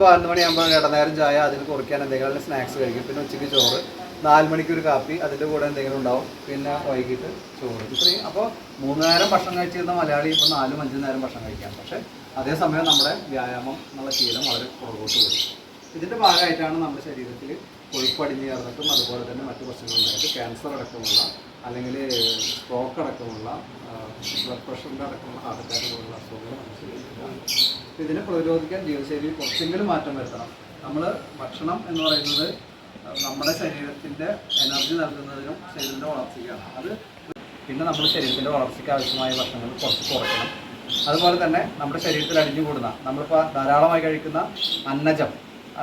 പതിനൊന്ന് മണിയാകുമ്പോൾ ഇടനേരം ചായ അതിന് കുറയ്ക്കാൻ എന്തെങ്കിലും സ്നാക്സ് കഴിക്കും. പിന്നെ ഉച്ചയ്ക്ക് ചോറ് നാല് മണിക്ക് ഒരു കാപ്പി അതിന്റെ കൂടെ എന്തെങ്കിലും ഉണ്ടാവും. പിന്നെ വൈകിട്ട് ചോറ്. ഇത്രയും. അപ്പോൾ മൂന്ന് നേരം ഭക്ഷണം കഴിച്ചിരുന്ന മലയാളി ഇപ്പോൾ നാലും അഞ്ചും നേരം ഭക്ഷണം കഴിക്കാം. പക്ഷേ അതേസമയം നമ്മുടെ വ്യായാമം എന്നുള്ള ശീലം വളരെ പുറകോട്ട് പോയി ഇതിന്റെ ഭാഗമായിട്ടാണ് നമ്മുടെ ശരീരത്തിൽ കൊഴുപ്പടിഞ്ഞ് ചേർന്നിട്ടും അതുപോലെ തന്നെ മറ്റു പ്രശ്നങ്ങളുണ്ടായിട്ട് ക്യാൻസർ അടക്കമുള്ള അല്ലെങ്കിൽ സ്ട്രോക്ക് അടക്കമുള്ള ബ്ലഡ് പ്രഷറിന്റെ അടക്കമുള്ള ഹാർട്ട് അറ്റാക്ക് പോലുള്ള അസുഖങ്ങൾ നമ്മുടെ ശരീരത്തിലാണ് അപ്പോൾ ഇതിനെ പ്രതിരോധിക്കാൻ ജീവിതശൈലിയിൽ കുറച്ചെങ്കിലും മാറ്റം വരുത്തണം. നമ്മൾ ഭക്ഷണം എന്ന് പറയുന്നത് നമ്മുടെ ശരീരത്തിന്റെ എനർജി നൽകുന്നതിനും ശരീരത്തിന്റെ വളർച്ചയ്ക്കാണ്. അത് പിന്നെ നമ്മുടെ ശരീരത്തിന്റെ വളർച്ചയ്ക്ക് ആവശ്യമായ ഭക്ഷണങ്ങൾ കുറച്ച് കുറയ്ക്കണം. അതുപോലെ തന്നെ നമ്മുടെ ശരീരത്തിൽ അടിഞ്ഞു കൂടുന്ന നമ്മളിപ്പോൾ ധാരാളമായി കഴിക്കുന്ന അന്നജം.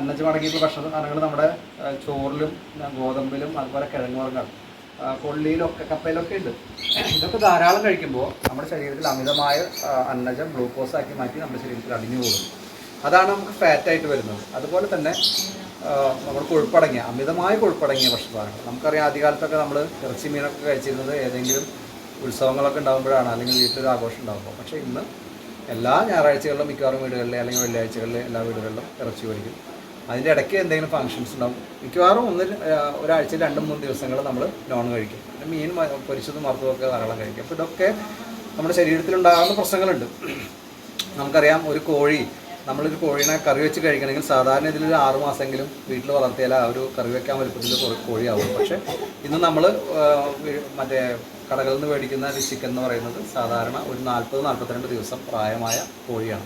അന്നജം അടങ്ങിയിട്ടുള്ള ഭക്ഷണ സാധനങ്ങൾ നമ്മുടെ ചോറിലും ഗോതമ്പിലും അതുപോലെ കിഴങ്ങ് കൊള്ളിയിലൊക്കെ കപ്പയിലൊക്കെ ഉണ്ട്. ഇതൊക്കെ ധാരാളം കഴിക്കുമ്പോൾ നമ്മുടെ ശരീരത്തിൽ അമിതമായ അന്നജം ഗ്ലൂക്കോസ് ആക്കി മാറ്റി നമ്മുടെ ശരീരത്തിൽ അടിഞ്ഞു കൂടും. അതാണ് നമുക്ക് ഫാറ്റായിട്ട് വരുന്നത്. അതുപോലെ തന്നെ നമ്മൾ കൊഴുപ്പടങ്ങിയ അമിതമായ കൊഴുപ്പടങ്ങിയ ഭക്ഷണമാണ് നമുക്കറിയാം ആദ്യകാലത്തൊക്കെ നമ്മൾ ഇറച്ചി മീനൊക്കെ കഴിച്ചിരുന്നത് ഏതെങ്കിലും ഉത്സവങ്ങളൊക്കെ ഉണ്ടാകുമ്പോഴാണ് അല്ലെങ്കിൽ വീട്ടിലൊരു ആഘോഷം ഉണ്ടാകുമ്പോൾ പക്ഷേ ഇന്ന് എല്ലാ ഞായറാഴ്ചകളിലും മിക്കവാറും വീടുകളിൽ അല്ലെങ്കിൽ വെള്ളിയാഴ്ചകളിൽ എല്ലാ വീടുകളിലും ഇറച്ചി മേടിക്കും അതിന്റെ ഇടയ്ക്ക് എന്തെങ്കിലും ഫങ്ഷൻസ് ഉണ്ടാവും. മിക്കവാറും ഒന്ന് ഒരാഴ്ചയിൽ രണ്ട് മൂന്ന് ദിവസങ്ങൾ നമ്മൾ നോൺ കഴിക്കും. പിന്നെ മീൻ പൊരിച്ചതും വറുത്തതും ഒക്കെ ധാരാളം കഴിക്കും. അപ്പോൾ ഇതൊക്കെ നമ്മുടെ ശരീരത്തിലുണ്ടാകുന്ന പ്രശ്നങ്ങളുണ്ട്. നമുക്കറിയാം ഒരു കോഴി നമ്മളൊരു കോഴീനെ കറി വെച്ച് കഴിക്കണമെങ്കിൽ സാധാരണ ഇതിലൊരു ആറ് മാസമെങ്കിലും വീട്ടിൽ വളർത്തിയാൽ ആ ഒരു കറി വെക്കാൻ വലുപ്പത്തിൽ കോഴിയാവും പക്ഷേ ഇന്ന് നമ്മൾ മറ്റേ കടകളിൽ നിന്ന് മേടിക്കുന്ന ഒരു ചിക്കൻ എന്ന് പറയുന്നത് സാധാരണ ഒരു നാൽപ്പത് നാൽപ്പത്തിരണ്ട് ദിവസം പ്രായമായ കോഴിയാണ്.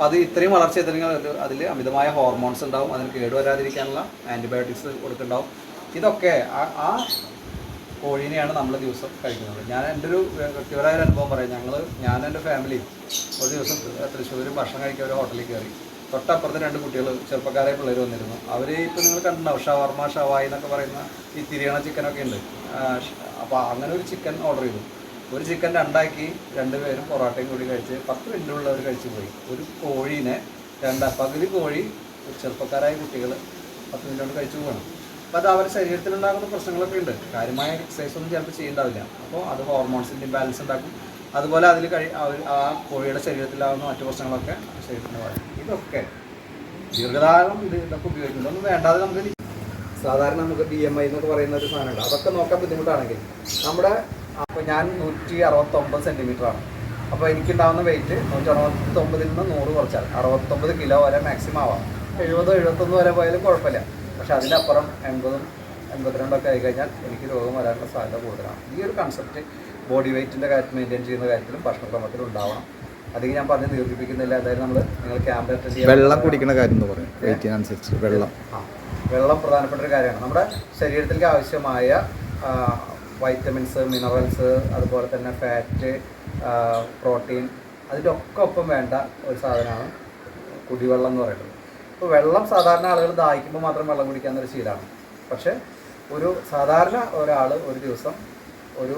അത് ഇത്രയും വളർച്ച എത്തണമെങ്കിൽ അതിൽ അമിതമായ ഹോർമോൺസ് ഉണ്ടാവും അതിന് കേടുവരാതിരിക്കാനുള്ള ആന്റിബയോട്ടിക്സ് കൊടുക്കുന്നുണ്ടാവും. ഇതൊക്കെ ആ- കോഴീനെയാണ് നമ്മൾ ദിവസം കഴിക്കുന്നത്. ഞാൻ എന്റെ ഒരു വ്യക്തിപരമായ ഒരു അനുഭവം പറയാം. ഞങ്ങൾ ഞാൻ എന്റെ ഫാമിലി ഒരു ദിവസം തൃശ്ശൂർ ഭക്ഷണം കഴിക്കാൻ ഒരു ഹോട്ടലിൽ കയറി. തൊട്ടപ്പുറത്ത് രണ്ട് കുട്ടികൾ ചെറുപ്പക്കാരായ പിള്ളേർ വന്നിരുന്നു. അവർ ഇപ്പോൾ നിങ്ങൾ കണ്ടിട്ടുണ്ടാവും. ഷവർമ ഷവായി എന്നൊക്കെ പറയുന്ന ഈ തിരിയണ ചിക്കനൊക്കെ ഉണ്ട്. അപ്പോൾ അങ്ങനെ ഒരു ചിക്കൻ ഓർഡർ ചെയ്തു. ഒരു ചിക്കൻ രണ്ടാക്കി രണ്ടുപേരും പൊറോട്ടയും കൂടി കഴിച്ച് പത്ത് മിനിറ്റുള്ളവർ കഴിച്ച് പോയി. ഒരു കോഴീനെ രണ്ടാ പകുതി കോഴി ചെറുപ്പക്കാരായ കുട്ടികൾ പത്ത് മിനിറ്റ് കൊണ്ട് കഴിച്ചു പോകണം. അപ്പോൾ അത് അവരുടെ ശരീരത്തിലുണ്ടാകുന്ന പ്രശ്നങ്ങളൊക്കെ ഉണ്ട്. കാര്യമായ എക്സസൈസ് ഒന്നും ചിലപ്പോൾ ചെയ്യേണ്ടാവില്ല. അപ്പോൾ അത് ഹോർമോൺസിന്റെ ഇംബാലൻസ് ഉണ്ടാക്കും. അതുപോലെ അതിൽ കഴി അവർ ആ കോഴിയുടെ ശരീരത്തിലാകുന്ന മറ്റു പ്രശ്നങ്ങളൊക്കെ ശരീരത്തിന് വരും ഇതൊക്കെ. ദീർഘകാലം ഇത് ഇതൊക്കെ ഉപയോഗിക്കുന്നത് ഒന്നും വേണ്ടാതെ നമുക്ക് സാധാരണ നമുക്ക് ബി എം ഐ എന്നൊക്കെ പറയുന്ന ഒരു സാധനമുണ്ട്. അതൊക്കെ നോക്കാൻ ബുദ്ധിമുട്ടാണെങ്കിൽ നമ്മുടെ അപ്പോൾ ഞാൻ നൂറ്റി അറുപത്തൊമ്പത് സെന്റിമീറ്ററാണ് അപ്പോൾ എനിക്കുണ്ടാകുന്ന വെയിറ്റ് നൂറ്റി അറുപത്തൊമ്പതിൽ നിന്ന് നൂറ് കുറച്ചാൽ അറുപത്തൊമ്പത് കിലോ വരെ മാക്സിമം ആവാം. എഴുപതോ എഴുപത്തൊന്ന് വരെ പോയാലും കുഴപ്പമില്ല. പക്ഷേ അതിനപ്പുറം എൺപതും എൺപത്തിരണ്ടൊക്കെ ആയി കഴിഞ്ഞാൽ എനിക്ക് രോഗം വരാനുള്ള സാധ്യത കൂടുതലാണ്. ഈ ഒരു കൺസെപ്റ്റ് ബോഡി വെയിറ്റിന്റെ കാര്യം മെയിന്റെയിൻ ചെയ്യുന്ന കാര്യത്തിലും ഭക്ഷണക്രമത്തിലും ഉണ്ടാവണം. അധികം ഞാൻ പറഞ്ഞ് ദീർഘിപ്പിക്കുന്നില്ല. അതായത് നമ്മൾ നിങ്ങൾ ക്യാമ്പ് അറ്റൻഡ് ചെയ്യുക വെള്ളം കുടിക്കുന്ന കാര്യം എന്ന് പറയും. വെയിറ്റിനനുസരിച്ച് വെള്ളം. ആ വെള്ളം പ്രധാനപ്പെട്ട ഒരു കാര്യമാണ്. നമ്മുടെ ശരീരത്തിലേക്ക് ആവശ്യമായ വൈറ്റമിൻസ് മിനറൽസ് അതുപോലെ തന്നെ ഫാറ്റ് പ്രോട്ടീൻ അതിന്റെ ഒക്കെ ഒപ്പം വേണ്ട ഒരു സാധനമാണ് കുടിവെള്ളം എന്ന് പറയുന്നത്. ഇപ്പോൾ വെള്ളം സാധാരണ ആളുകൾ ദാഹിക്കുമ്പോൾ മാത്രം വെള്ളം കുടിക്കാൻ ഒരു ശീലമാണ്. പക്ഷേ ഒരു സാധാരണ ഒരാൾ ഒരു ദിവസം ഒരു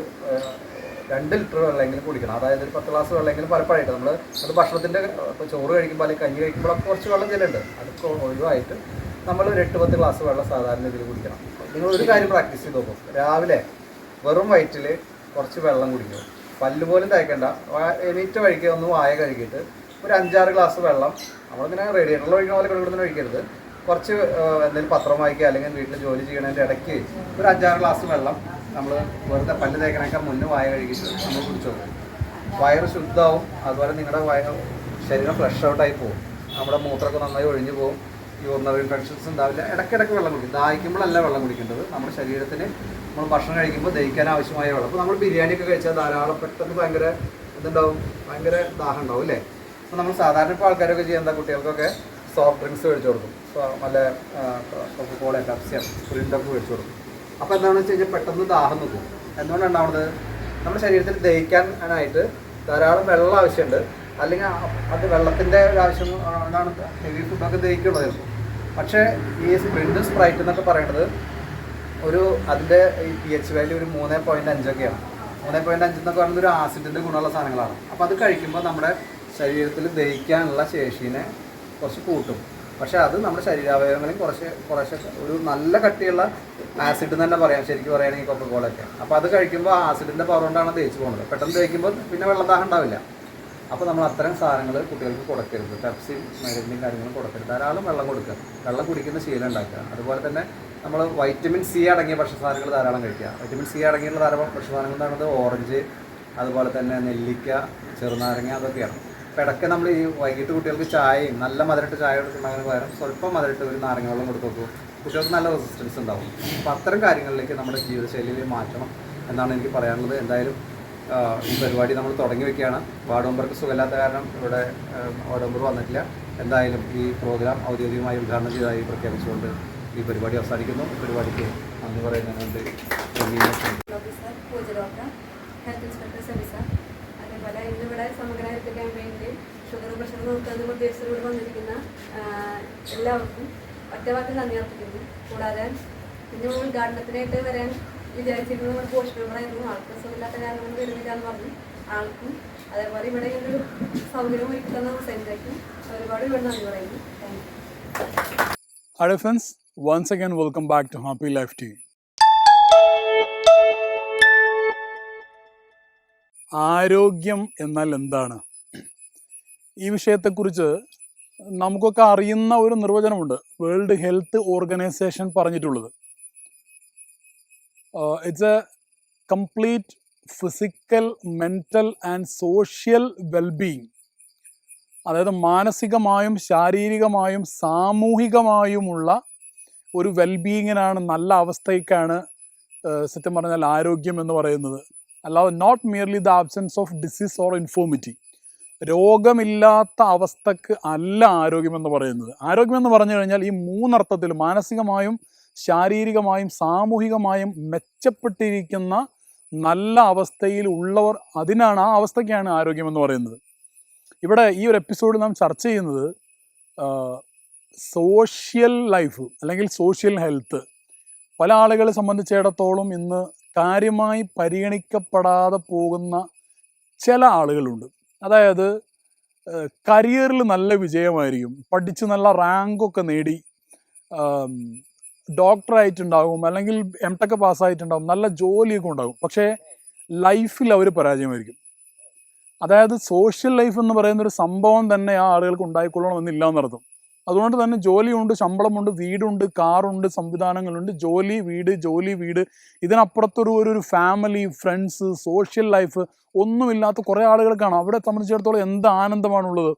രണ്ട് ലിറ്റർ വെള്ളമെങ്കിലും കുടിക്കണം. അതായത് ഒരു പത്ത് ഗ്ലാസ് വെള്ളമെങ്കിലും പലപ്പോഴായിട്ട് നമ്മൾ അത് ഭക്ഷണത്തിന്റെ ഇപ്പോൾ ചോറ് കഴിക്കുമ്പോൾ അല്ലെങ്കിൽ കഞ്ഞി കഴിക്കുമ്പോഴൊക്കെ കുറച്ച് വെള്ളം ചെല്ലുണ്ട് അതൊക്കെ ഒഴിവായിട്ട് നമ്മൾ ഒരു എട്ട് പത്ത് ഗ്ലാസ് വെള്ളം സാധാരണ ഇതിൽ കുടിക്കണം. നിങ്ങൾ ഒരു കാര്യം പ്രാക്ടീസ് ചെയ്ത് നോക്കും. രാവിലെ വെറും വയറ്റിൽ കുറച്ച് വെള്ളം കുടിക്കും. പല്ല് പോലും തേക്കണ്ട. എണീറ്റ വഴിക്ക് ഒന്ന് വായ കഴുകിയിട്ട് ഒരു അഞ്ചാറ് ഗ്ലാസ് വെള്ളം നമ്മളിങ്ങനെ റേഡിയേറ്ററിൽ ഒഴിക്കുന്ന പോലെ കിടക്കുന്ന ഒഴിക്കരുത്. കുറച്ച് എന്തെങ്കിലും പത്രം വായിക്കുക അല്ലെങ്കിൽ വീട്ടിൽ ജോലി ചെയ്യണതിന്റെ ഇടയ്ക്ക് ഒരു അഞ്ചാറ് ഗ്ലാസ് വെള്ളം നമ്മൾ വെറുതെ പല്ല് തേക്കണേക്കാൾ മുന്നേ വായ കഴുകിയിട്ട് നമ്മൾ കുടിച്ചു വയറ് ശുദ്ധമാവും അതുപോലെ നിങ്ങളുടെ വയറ് ശരീരം ഫ്ലഷ് ഔട്ടായി പോകും നമ്മുടെ മൂത്രമൊക്കെ നന്നായി ഒഴിഞ്ഞു പോകും യൂറിനറി ഇൻഫെക്ഷൻസ് ഉണ്ടാവില്ല. ഇടയ്ക്കിടയ്ക്ക് വെള്ളം കുടിക്കും. ദാഹിക്കുമ്പോഴല്ല വെള്ളം കുടിക്കേണ്ടത്. നമ്മുടെ ശരീരത്തിന് നമ്മൾ ഭക്ഷണം കഴിക്കുമ്പോൾ ദഹിക്കാൻ ആവശ്യമായ വെള്ളം. അപ്പോൾ നമ്മൾ ബിരിയാണി ഒക്കെ കഴിച്ചാൽ ധാരാളം പെട്ടെന്ന് ഭയങ്കര ഇതുണ്ടാവും. ഭയങ്കര ദാഹം ഉണ്ടാവും അല്ലേ? അപ്പോൾ നമ്മൾ സാധാരണ ഇപ്പോൾ ആൾക്കാരൊക്കെ ചെയ്യുന്ന കുട്ടികൾക്കൊക്കെ സോഫ്റ്റ് ഡ്രിങ്ക്സ് മേടിച്ചു കൊടുക്കും. നല്ല കോള പെപ്സിയം സ്പ്രിന്റൊക്കെ മേടിച്ചു കൊടുക്കും. അപ്പോൾ എന്താണെന്ന് വെച്ച് കഴിഞ്ഞാൽ പെട്ടെന്ന് ദാഹം നിൽക്കും. എന്തുകൊണ്ടാണ് ഉണ്ടാവുന്നത്? നമ്മുടെ ശരീരത്തിൽ ദഹിക്കാനായിട്ട് ധാരാളം വെള്ളം ആവശ്യമുണ്ട്. അല്ലെങ്കിൽ അത് വെള്ളത്തിന്റെ ഒരു ആവശ്യം കൊണ്ടാണ് ഹെവി ഫുഡൊക്കെ ദഹിക്കുള്ളത് ചിലപ്പോൾ പക്ഷേ ഈ സ്പ്രിന്റ് സ്പ്രൈറ്റ് എന്നൊക്കെ പറയുന്നത് ഒരു അതിന്റെ ഈ പി എച്ച് വാല്യൂ ഒരു മൂന്ന് പോയിന്റ് അഞ്ചൊക്കെയാണ്. മൂന്ന് പോയിന്റ് അഞ്ച് എന്നൊക്കെ പറയുന്നത് ഒരു ആസിഡിന്റെ ഗുണമുള്ള സാധനങ്ങളാണ്. അപ്പോൾ അത് കഴിക്കുമ്പോൾ നമ്മുടെ ശരീരത്തിൽ ദഹിക്കാനുള്ള ശേഷീനെ കുറച്ച് കൂട്ടും. പക്ഷേ അത് നമ്മുടെ ശരീരാവയവങ്ങളിൽ കുറച്ച് കുറച്ച് ഒരു നല്ല കട്ടിയുള്ള ആസിഡ് തന്നെ പറയാം. ശരിക്കും പറയുകയാണെങ്കിൽ കൊക്കക്കോളൊക്കെ അപ്പോൾ അത് കഴിക്കുമ്പോൾ ആസിഡിന്റെ പവർ കൊണ്ടാണ് ദഹിച്ചു പോകുന്നത്. പെട്ടെന്ന് ദഹിക്കുമ്പോൾ പിന്നെ വെള്ളദാഹം ഉണ്ടാവില്ല. അപ്പോൾ നമ്മൾ അത്തരം സാധനങ്ങൾ കുട്ടികൾക്ക് കൊടുക്കരുത്. പെപ്സി മരുന്നും കാര്യങ്ങളും കൊടുക്കരുത്. ധാരാളം വെള്ളം കൊടുക്കുക. വെള്ളം കുടിക്കുന്ന ശീലം ഉണ്ടാക്കുക. അതുപോലെ തന്നെ നമ്മൾ വൈറ്റമിൻ സി അടങ്ങിയ ഭക്ഷ്യസാധനങ്ങൾ ധാരാളം കഴിക്കുക. വൈറ്റമിൻ സി അടങ്ങിയുള്ള ധാരാളം ഭക്ഷ്യസാധനങ്ങൾ എന്ന് പറയുന്നത് ഓറഞ്ച് അതുപോലെ തന്നെ നെല്ലിക്ക ചെറുനാരങ്ങ അതൊക്കെയാണ്. അപ്പോൾ ഇടയ്ക്ക് നമ്മൾ ഈ വൈകിട്ട് കുട്ടികൾക്ക് ചായയും നല്ല മധുരട്ട് ചായ കൊടുക്കുന്നതിന് പകരം സ്വല്പം മധുരട്ട് ഒരു നാരങ്ങ വെള്ളം കൊടുത്തു നോക്കൂ. കുട്ടികൾക്ക് നല്ല റെസിസ്റ്റൻസ് ഉണ്ടാവും. അപ്പോൾ അത്തരം കാര്യങ്ങളിലേക്ക് നമ്മുടെ ജീവിതശൈലിയിൽ മാറ്റണം എന്നാണ് എനിക്ക് പറയാനുള്ളത്. എന്തായാലും ഈ പരിപാടി നമ്മൾ തുടങ്ങി വെക്കുകയാണ്. വാർഡ് മെമ്പർക്ക് സുഖമില്ലാത്ത കാരണം ഇവിടെ വാർഡ് മെമ്പർ വന്നിട്ടില്ല. എന്തായാലും ഈ പ്രോഗ്രാം ഔദ്യോഗികമായി ഉദ്ഘാടനം ചെയ്തതായി പ്രഖ്യാപിച്ചുകൊണ്ട് ഈ പരിപാടി അവസാനിക്കുന്നു. പരിപാടിക്ക് നന്ദി ഡോക്ടർ ഹെൽത്ത് ക്യാമ്പയിനിൽ ഷുഗർ പ്രഷർ എല്ലാവർക്കും ഒറ്റവാക്കിൽ നന്ദി അർപ്പിക്കുന്നു. കൂടാതെ ഇന്ന് ഉദ്ഘാടനത്തിനായിട്ട് വരാൻ വിചാരിച്ചിരുന്ന നമ്മുടെ പോസ്റ്റ് മെമ്പറായിരുന്നു ആൾക്ക് സുഖമില്ലാത്ത കാരണം കൊണ്ട് വരുന്നില്ല എന്ന് പറഞ്ഞു. ആൾക്കും അതേപോലെ ഇവിടെ ഒരു സൗകര്യം ഒരുക്കി തന്ന സെന്റേക്കും ഒരുപാട് ഇവിടെ നന്ദി പറയുന്നു. Hello friends once friends, once back to happy life TV. ആരോഗ്യം എന്നാൽ എന്താണ്? ഈ വിഷയത്തെക്കുറിച്ച് നമുക്കൊക്കെ അറിയുന്ന ഒരു നിർവചനമുണ്ട്. വേൾഡ് ഹെൽത്ത് ഓർഗനൈസേഷൻ പറഞ്ഞിട്ടുള്ളത്. It's a complete physical mental and social wellbeing അതായത് മാനസികമായും ശാരീരികമായും സാമൂഹികമായുമുള്ള ഒരു വെൽബീയിങ്ങിനാണ് നല്ല അവസ്ഥയ്ക്കാണ് ഏഹ് സത്യം പറഞ്ഞാൽ ആരോഗ്യം എന്ന് പറയുന്നത്. അല്ലാതെ not merely the absence of disease or infirmity രോഗമില്ലാത്ത അവസ്ഥക്ക് അല്ല ആരോഗ്യം എന്ന് പറയുന്നത്. ആരോഗ്യം എന്ന് പറഞ്ഞു കഴിഞ്ഞാൽ ഈ മൂന്നർത്ഥത്തിൽ മാനസികമായും ശാരീരികമായും സാമൂഹികമായും മെച്ചപ്പെട്ടിരിക്കുന്ന നല്ല അവസ്ഥയിൽ ഉള്ളവർ അതിനാണ് ആ അവസ്ഥയ്ക്കാണ് ആരോഗ്യം എന്ന് പറയുന്നത്. ഇവിടെ ഈ ഒരു എപ്പിസോഡിൽ നാം ചർച്ച ചെയ്യുന്നത് സോഷ്യൽ ലൈഫ് അല്ലെങ്കിൽ സോഷ്യൽ ഹെൽത്ത് പല ആളുകളെ സംബന്ധിച്ചിടത്തോളം ഇന്ന് കാര്യമായി പരിഗണിക്കപ്പെടാതെ പോകുന്ന ചില ആളുകളുണ്ട്. അതായത് കരിയറിൽ നല്ല വിജയമായിരിക്കും പഠിച്ച് നല്ല റാങ്കൊക്കെ നേടി ഡോക്ടറായിട്ടുണ്ടാകും അല്ലെങ്കിൽ എം ടെക് പാസ്സായിട്ടുണ്ടാകും നല്ല ജോലിയൊക്കെ ഉണ്ടാകും പക്ഷേ ലൈഫിൽ അവർ പരാജയമായിരിക്കും. അതായത് സോഷ്യൽ ലൈഫ് എന്ന് പറയുന്ന ഒരു സംഭവം തന്നെ ആ ആളുകൾക്ക് ഉണ്ടായിക്കൊള്ളണമെന്നില്ല എന്നർത്ഥം. അതുകൊണ്ട് തന്നെ ജോലിയുണ്ട് ശമ്പളമുണ്ട് വീടുണ്ട് കാറുണ്ട് സംവിധാനങ്ങളുണ്ട് ജോലി വീട് ജോലി വീട്. ഇതിനപ്പുറത്തൊരു ഒരു ഫാമിലി ഫ്രണ്ട്സ് സോഷ്യൽ ലൈഫ് ഒന്നുമില്ലാത്ത കുറേ ആളുകൾക്കാണ് കാണാം. അവിടെ സംബന്ധിച്ചിടത്തോളം എന്ത് ആനന്ദമാണുള്ളത്?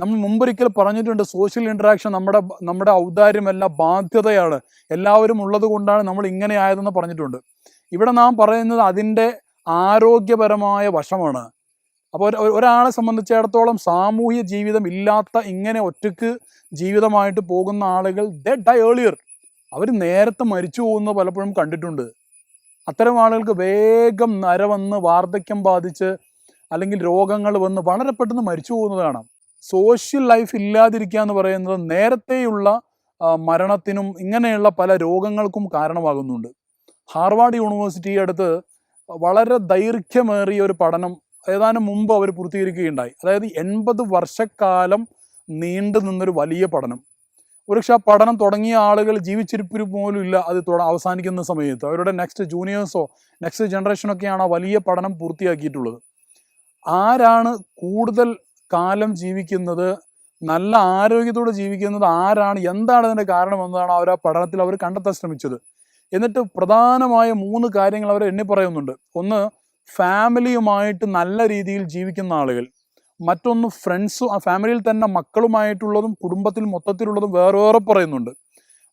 നമ്മൾ മുമ്പൊരിക്കൽ പറഞ്ഞിട്ടുണ്ട് സോഷ്യൽ ഇൻട്രാക്ഷൻ നമ്മുടെ നമ്മുടെ ഔദാര്യമല്ല ബാധ്യതയാണ്. എല്ലാവരും ഉള്ളത് കൊണ്ടാണ് നമ്മൾ ഇങ്ങനെ ആയതെന്ന് പറഞ്ഞിട്ടുണ്ട്. ഇവിടെ നാം പറയുന്നത് അതിന്റെ ആരോഗ്യപരമായ വശമാണ്. അപ്പോൾ ഒരാളെ സംബന്ധിച്ചിടത്തോളം സാമൂഹ്യ ജീവിതം ഇല്ലാത്ത ഇങ്ങനെ ഒറ്റയ്ക്ക് ജീവിതമായിട്ട് പോകുന്ന ആളുകൾ ദ ഡൈ ഏളിയർ അവർ നേരത്തെ മരിച്ചു പോകുന്നത് പലപ്പോഴും കണ്ടിട്ടുണ്ട്. അത്തരം ആളുകൾക്ക് വേഗം നര വന്ന് വാർദ്ധക്യം ബാധിച്ച് അല്ലെങ്കിൽ രോഗങ്ങൾ വന്ന് വളരെ പെട്ടെന്ന് മരിച്ചു പോകുന്നത് കാണാം. സോഷ്യൽ ലൈഫ് ഇല്ലാതിരിക്കുക എന്ന് പറയുന്നത് നേരത്തെയുള്ള മരണത്തിനും ഇങ്ങനെയുള്ള പല രോഗങ്ങൾക്കും കാരണമാകുന്നുണ്ട്. ഹാർവാർഡ് യൂണിവേഴ്സിറ്റി അടുത്ത് വളരെ ദൈർഘ്യമേറിയ ഒരു പഠനം ഏതാനും മുമ്പ് അവർ പൂർത്തീകരിക്കുകയുണ്ടായി. അതായത് എൺപത് വർഷക്കാലം നീണ്ടു നിന്നൊരു വലിയ പഠനം. ഒരുപക്ഷെ ആ പഠനം തുടങ്ങിയ ആളുകൾ ജീവിച്ചിരിപ്പിന് പോലും ഇല്ല അത് അവസാനിക്കുന്ന സമയത്ത്. അവരുടെ നെക്സ്റ്റ് ജൂനിയേഴ്സോ നെക്സ്റ്റ് ജനറേഷനൊക്കെയാണ് ആ വലിയ പഠനം പൂർത്തിയാക്കിയിട്ടുള്ളത്. ആരാണ് കൂടുതൽ കാലം ജീവിക്കുന്നത് നല്ല ആരോഗ്യത്തോടെ ജീവിക്കുന്നത് ആരാണ് എന്താണ് അതിന്റെ കാരണം എന്നതാണ് അവർ ആ പഠനത്തിൽ അവർ കണ്ടെത്താൻ ശ്രമിച്ചത്. എന്നിട്ട് പ്രധാനമായ മൂന്ന് കാര്യങ്ങൾ അവർ എണ്ണി പറയുന്നുണ്ട്. ഒന്ന് ഫാമിലിയുമായിട്ട് നല്ല രീതിയിൽ ജീവിക്കുന്ന ആളുകൾ. മറ്റൊന്ന് ഫ്രണ്ട്സും ആ ഫാമിലിയിൽ തന്നെ മക്കളുമായിട്ടുള്ളതും കുടുംബത്തിൽ മൊത്തത്തിലുള്ളതും വേറെ വേറെ പറയുന്നുണ്ട്.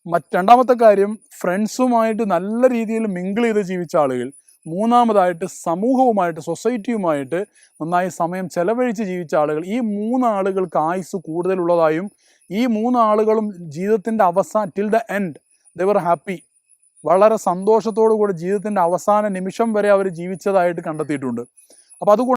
മറ്റ് രണ്ടാമത്തെ കാര്യം ഫ്രണ്ട്സുമായിട്ട് നല്ല രീതിയിൽ മിങ്കിൾ ചെയ്ത് ജീവിച്ച ആളുകൾ. മൂന്നാമതായിട്ട് സമൂഹവുമായിട്ട് സൊസൈറ്റിയുമായിട്ട് നന്നായി സമയം ചെലവഴിച്ച് ജീവിച്ച ആളുകൾ ഈ മൂന്നാളുകൾക്ക് ആയുസ് കൂടുതലുള്ളതായും ഈ മൂന്നാളുകളും ജീവിതത്തിന്റെ അവസാന till the end their happy വളരെ സന്തോഷത്തോടു കൂടി ജീവിതത്തിന്റെ അവസാന നിമിഷം വരെ അവർ ജീവിച്ചതായിട്ട് കണ്ടെത്തിയിട്ടുണ്ട്. അപ്പോൾ അതുകൊണ്ട്